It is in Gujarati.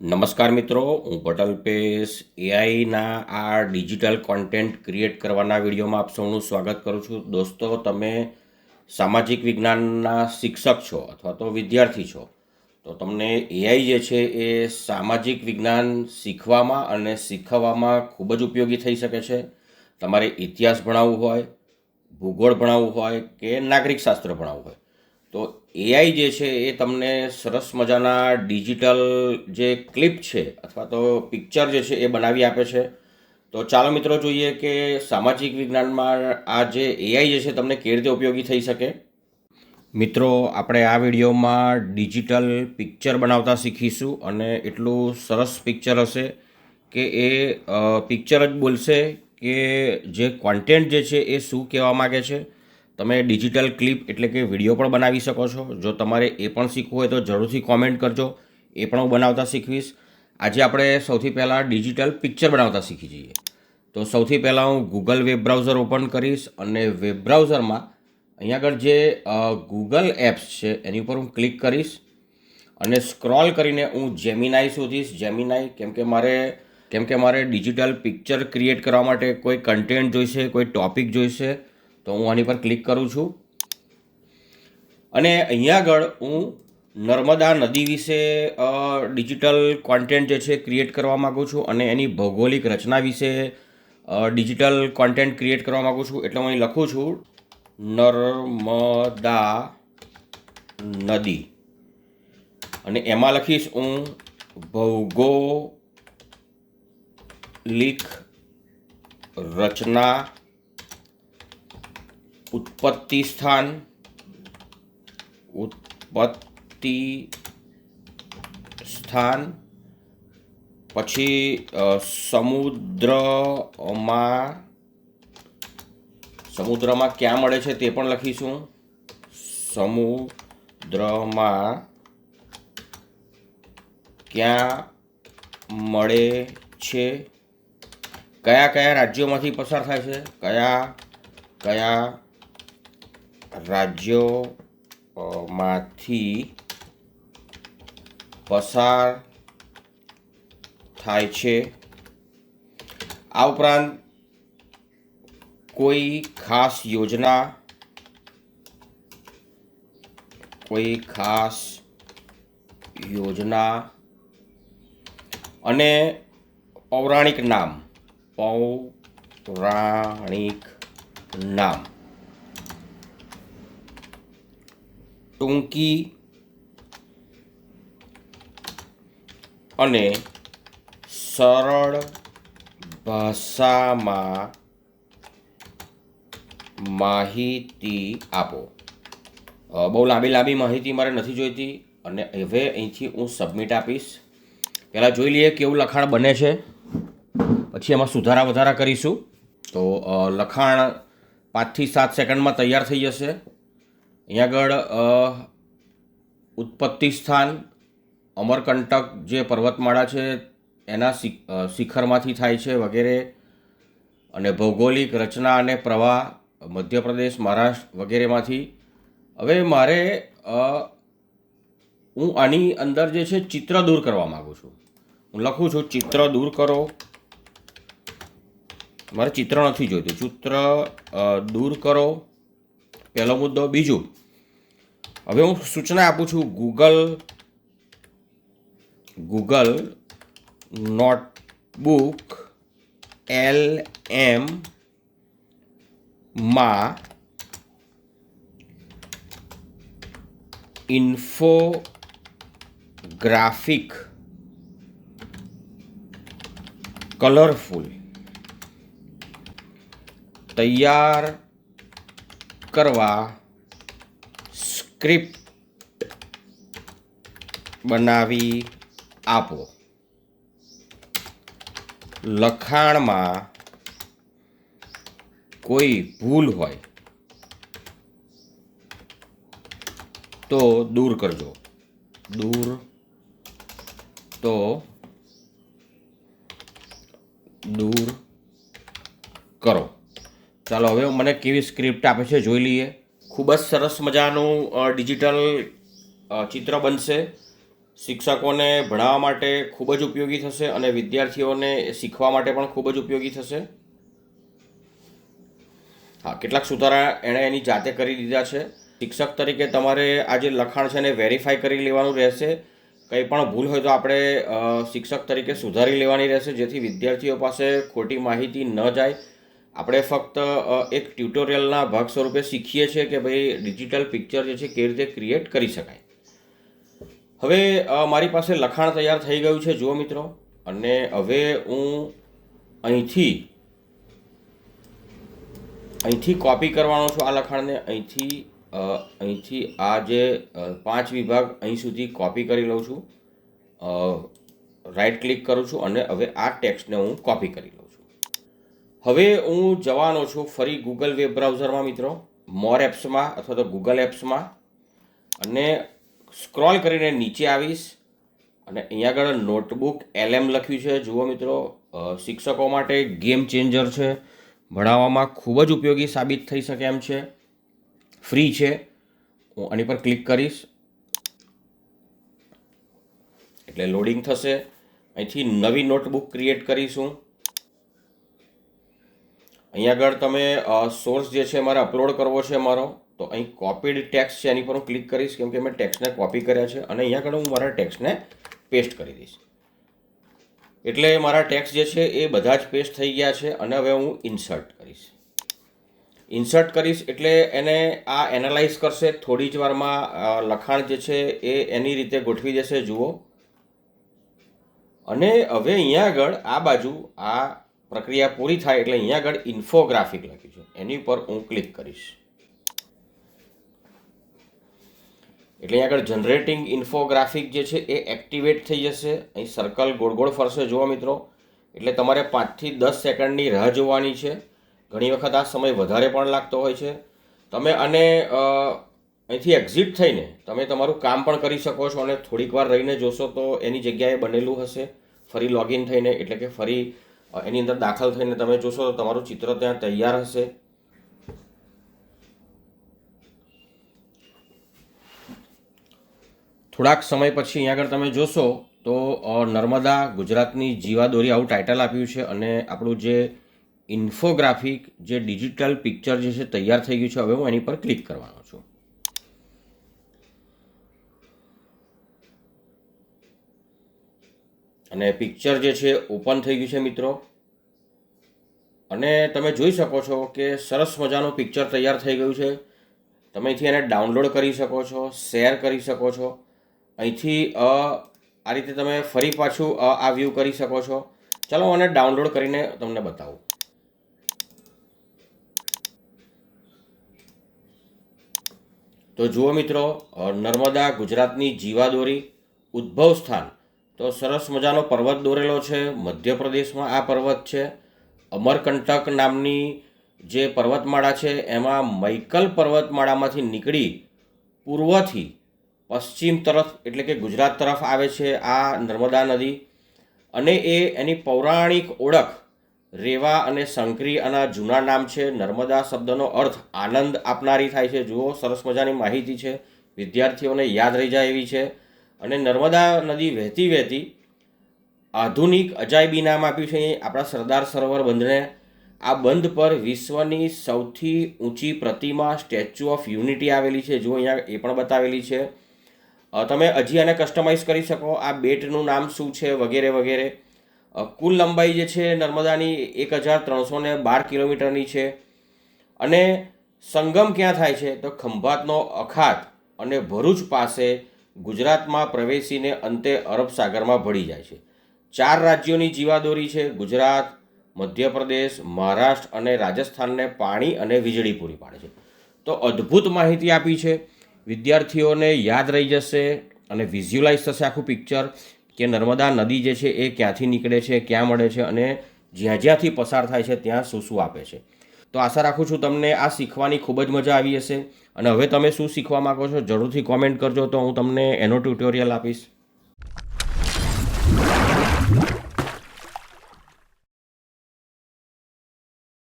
નમસ્કાર મિત્રો, હું પટેલ પેશ. એઆઈના આ ડિજિટલ કોન્ટેન્ટ ક્રિએટ કરવાના વિડીયોમાં આપ સૌનું સ્વાગત કરું છું. દોસ્તો, તમે સામાજિક વિજ્ઞાનના શિક્ષક છો અથવા તો વિદ્યાર્થી છો, તો તમને એઆઈ જે છે એ સામાજિક વિજ્ઞાન શીખવામાં અને શીખવવામાં ખૂબ જ ઉપયોગી થઈ શકે છે. તમારે ઇતિહાસ ભણાવવું હોય, ભૂગોળ ભણાવવું હોય કે નાગરિક શાસ્ત્ર ભણાવવું હોય તો એઆઈ જે છે એ તમને સરસ મજાના ડિજિટલ જે ક્લિપ છે અથવા તો પિક્ચર જે છે એ બનાવી આપે છે. તો ચાલો મિત્રો જોઈએ કે સામાજિક વિજ્ઞાનમાં આ જે એઆઈ જે છે તમને કેવી રીતે ઉપયોગી થઈ શકે? મિત્રો, આપણે આ વિડીયોમાં ડિજિટલ પિક્ચર બનાવતા શીખીશું અને એટલું સરસ પિક્ચર હશે કે એ પિક્ચર જ બોલશે કે જે કોન્ટેન્ટ જે છે એ શું કહેવા માગે છે. તમે ડિજિટલ ક્લિપ એટલે કે વીડિયો પણ બનાવી શકો છો. જો તમારે એ પણ શીખવું હોય તો જરૂરથી કોમેન્ટ કરજો. એ પણ હું બનાવતા શીખવીશ. આજે આપણે સૌથી પહેલાં ડિજિટલ પિક્ચર બનાવતા શીખી જઈએ. તો સૌથી પહેલાં હું ગૂગલ વેબ બ્રાઉઝર ઓપન કરીશ અને વેબ બ્રાઉઝરમાં અહીંયા આગળ જે ગૂગલ એપ્સ છે, એની ઉપર હું ક્લિક કરીશ. અને સ્ક્રોલ કરીને હું જેમિનાઈ શોધીશ. જેમિનાઈ કેમ કે મારે, કેમ કે મારે ડિજિટલ પિક્ચર ક્રિએટ કરવા માટે કોઈ કન્ટેન્ટ જોઈશે, કોઈ ટોપિક જોઈશે. તો હું આની પર ક્લિક કરું છું. અને અહીંયા આગળ હું નર્મદા નદી વિશે ડિજિટલ કોન્ટેન્ટ જે છે ક્રિએટ કરવા માગું છું અને એની ભૌગોલિક રચના વિશે ડિજિટલ કોન્ટેન્ટ ક્રિએટ કરવા માગું છું. એટલે હું અહીં લખું છું, નર્મદા નદી. અને એમાં લખીશ હું ભૌગોલિક રચના ઉત્પત્તિ સ્થાન ઉત્પત્તિ સ્થાન પછી સમુદ્રમાં સમુદ્રમાં ક્યાં મળે છે તે પણ લખીશું. સમુદ્રમાં ક્યાં મળે છે? કયા કયા રાજ્યોમાંથી પસાર થાય છે? કયા કયા રાજ્યોમાંથી પસાર થાય છે. આ ઉપરાંત કોઈ ખાસ યોજના, કોઈ ખાસ યોજના અને પૌરાણિક નામ પૌરાણિક નામ. ટૂંકી અને સરળ ભાષામાં માહિતી આપો. બહુ લાંબી લાંબી માહિતી મારે નથી જોઈતી અને હવે અહીંથી હું સબમિટ આપીશ. પહેલાં જોઈ લઈએ કેવું લખાણ બને છે. પછી એમાં સુધારા વધારા કરીશું. તો લખાણ પાંચથી સાત સેકન્ડમાં તૈયાર થઈ જશે. અહીંયા આગળ ઉત્પત્તિ સ્થાન, અમરકંટક જે પર્વતમાળા છે, એના શિખરમાંથી થાય છે વગેરે. અને ભૌગોલિક રચના અને પ્રવાહ, મધ્યપ્રદેશ, મહારાષ્ટ્ર વગેરેમાંથી. હવે મારે હું આની અંદર જે છે ચિત્ર દૂર કરવા માગું છું. હું લખું છું, ચિત્ર દૂર કરો. મારે ચિત્ર નથી જોઈતું. ચિત્ર દૂર કરો. પહેલો મુદ્દો બીજું. હવે હું સૂચના આપું છું Google Google notebook L M માં ઇન્ફોગ્રાફિક કલરફુલ તૈયાર કરવા સ્ક્રિપ્ટ બનાવી આપો. લખાણમાં કોઈ ભૂલ હોય તો દૂર કરજો. દૂર તો દૂર કરો. ચાલો હવે મને કેવી સ્ક્રિપ્ટ આપે છે જોઈ લઈએ. ખૂબ જ સરસ મજાનું ડિજિટલ ચિત્ર બનશે. શિક્ષકોને ભણાવવા માટે ખૂબ જ ઉપયોગી થશે અને વિદ્યાર્થીઓને શીખવા માટે પણ ખૂબ જ ઉપયોગી થશે. હા, કેટલાક સુધારા એણે એની જાતે કરી દીધા છે. શિક્ષક તરીકે તમારે આ જે લખાણ છે એને વેરીફાઈ કરી લેવાનું રહેશે. કંઈ પણ ભૂલ હોય તો આપણે શિક્ષક તરીકે સુધારી લેવાની રહેશે, જેથી વિદ્યાર્થીઓ પાસે ખોટી માહિતી ન જાય. આપણે ફક્ત એક ટ્યુટોરિયલના ભાગ સ્વરૂપે શીખીએ છીએ કે ભાઈ ડિજિટલ પિક્ચર જે છે, કેવી રીતે ક્રિએટ કરી શકાય. હવે મારી પાસે લખાણ તૈયાર થઈ ગયું છે, જુઓ મિત્રો. અને હવે હું અહીંથી અહીંથી કોપી કરવાનો છું આ લખાણને. અહીંથી અહીંથી આ જે પાંચ વિભાગ અહીં સુધી કોપી કરી લઉં છું. રાઈટ ક્લિક કરું છું અને હવે આ ટેક્સ્ટને હું કોપી કરી લઉં છું. હવે હું જવાનો છું ફરી ગૂગલ વેબ બ્રાઉઝરમાં મિત્રો મોર એપ્સમાં અથવા તો ગૂગલ એપ્સમાં અને સ્ક્રોલ કરીને નીચે આવીશ. અને અહીંયા આગળ નોટબુક એલએમ લખ્યું છે. જુઓ મિત્રો શિક્ષકો માટે ગેમ ચેન્જર છે. ભણાવવામાં ખૂબ જ ઉપયોગી સાબિત થઈ શકે એમ છે. ફ્રી છે. હું આની પર ક્લિક કરીશ. એટલે લોડિંગ થશે. અહીંથી નવી નોટબુક ક્રિએટ કરીશું અહીંયા આગળ તમે સોર્સ જે છે મારે અપલોડ કરવો છે મારો, તો અહીં કોપીડ ટેક્સ છે, એની પર હું ક્લિક કરીશ, કેમ કે મેં ટેક્સને કોપી કર્યા છે, અને અહીંયા આગળ હું મારા ટેક્સને પેસ્ટ કરી દઈશ. એટલે મારા ટેક્સ જે છે એ બધા જ પેસ્ટ થઈ ગયા છે, અને હવે હું ઇન્સર્ટ કરીશ. ઇન્સર્ટ કરીશ એટલે એને આ એનાલાઇઝ કરશે થોડી જ વારમાં લખાણ જે છે એ એની રીતે ગોઠવી દેશે, જુઓ. અને હવે અહીંયા આગળ આ બાજુ, આ પ્રક્રિયા પૂરી થાય એટલે અહીંયા આગળ ઇન્ફોગ્રાફિક લખ્યું છે. એની ઉપર હું ક્લિક કરીશ. એટલે અહીંયા આગળ જનરેટિંગ ઇન્ફોગ્રાફિક જે છે એ એક્ટિવેટ થઈ જશે. અહીં સર્કલ ગોળ ગોળ ફરશે, જુઓ મિત્રો. એટલે તમારે પાંચથી દસ સેકન્ડની રાહ જોવાની છે. ઘણી વખત આ સમય વધારે પણ લાગતો હોય છે. તમે અને અહીંથી એક્ઝિટ થઈને તમે તમારું કામ પણ કરી શકો છો અને થોડીક વાર રહીને જોશો તો એની જગ્યાએ બનેલું હશે. ફરી લોગિન થઈને, એટલે કે ફરી એની અંદર દાખલ થઈને તમે જોશો તો તમારું ચિત્ર ત્યાં તૈયાર હશે. થોડાક સમય પછી અહીંયા આગળ તમે જોશો તો નર્મદા ગુજરાતની જીવાદોરી આવું ટાઇટલ આપ્યું છે અને આપણું જે ઇન્ફોગ્રાફિક જે ડિજિટલ પિક્ચર જે છે તૈયાર થઈ ગયું છે, હવે હું એની પર ક્લિક કરવાનો છું. અને પિક્ચર જે છે, ઓપન થઈ ગયું છે મિત્રો. અને તમે જોઈ શકો છો કે સરસ મજાનું પિક્ચર તૈયાર થઈ ગયું છે. તમે અહીંથી એને ડાઉનલોડ કરી શકો છો, શેર કરી શકો છો. અહીંથી આ રીતે તમે ફરી પાછું આ વ્યૂ કરી શકો છો. ચાલો હું આને ડાઉનલોડ કરીને તમને બતાવું. તો જુઓ મિત્રો નર્મદા ગુજરાતની જીવાદોરી ઉદ્ભવ સ્થાન. તો સરસ મજાનો પર્વત દોરેલો છે. મધ્યપ્રદેશમાં આ પર્વત છે. અમરકંટક નામની જે પર્વતમાળા છે, એમાં મૈકલ પર્વતમાળામાંથી નીકળી પૂર્વથી પશ્ચિમ તરફ, એટલે કે ગુજરાત તરફ આવે છે આ નર્મદા નદી. અને એ એની પૌરાણિક ઓળખ રેવા અને સંકરી આના જૂના નામ છે. નર્મદા શબ્દનો અર્થ આનંદ આપનારી થાય છે. જુઓ, સરસ મજાની માહિતી છે. વિદ્યાર્થીઓને યાદ રહી જાય એવી છે. અને નર્મદા નદી વહેતી વહેતી આધુનિક અજાયબી નામ આપ્યું છે. આપણા સરદાર સરોવર બંધને આ બંધ પર વિશ્વની સૌથી ઊંચી પ્રતિમા સ્ટેચ્યુ ઓફ યુનિટી આવેલી છે. જો અહીંયા એ પણ બતાવેલી છે. તમે હજી આને કસ્ટમાઇઝ કરી શકો. આ બેટનું નામ શું છે વગેરે વગેરે. કુલ લંબાઈ જે છે નર્મદાની એક હજાર ત્રણસો ને બાર કિલોમીટરની છે. અને સંગમ ક્યાં થાય છે? તો ખંભાતનો અખાત અને ભરૂચ પાસે ગુજરાતમાં પ્રવેશીને અંતે અરબ સાગરમાં ભળી જાય છે. ચાર રાજ્યોની જીવાદોરી છે. ગુજરાત, મધ્યપ્રદેશ, મહારાષ્ટ્ર અને રાજસ્થાનને પાણી અને વીજળી પૂરી પાડે છે. તો અદ્ભુત માહિતી આપી છે. વિદ્યાર્થીઓને યાદ રહી જશે અને વિઝ્યુલાઇઝ થશે આખું પિક્ચર કે નર્મદા નદી જે છે એ ક્યાંથી નીકળે છે, ક્યાં મળે છે અને જ્યાં જ્યાંથી પસાર થાય છે ત્યાં શું શું આપે છે. તો આશા રાખું છું તમને આ શીખવાની ખૂબ જ મજા આવી હશે. અને હવે તમે શું શીખવા માગો છો? જરૂરથી કોમેન્ટ કરજો તો હું તમને એનો ટ્યુટોરિયલ આપીશ.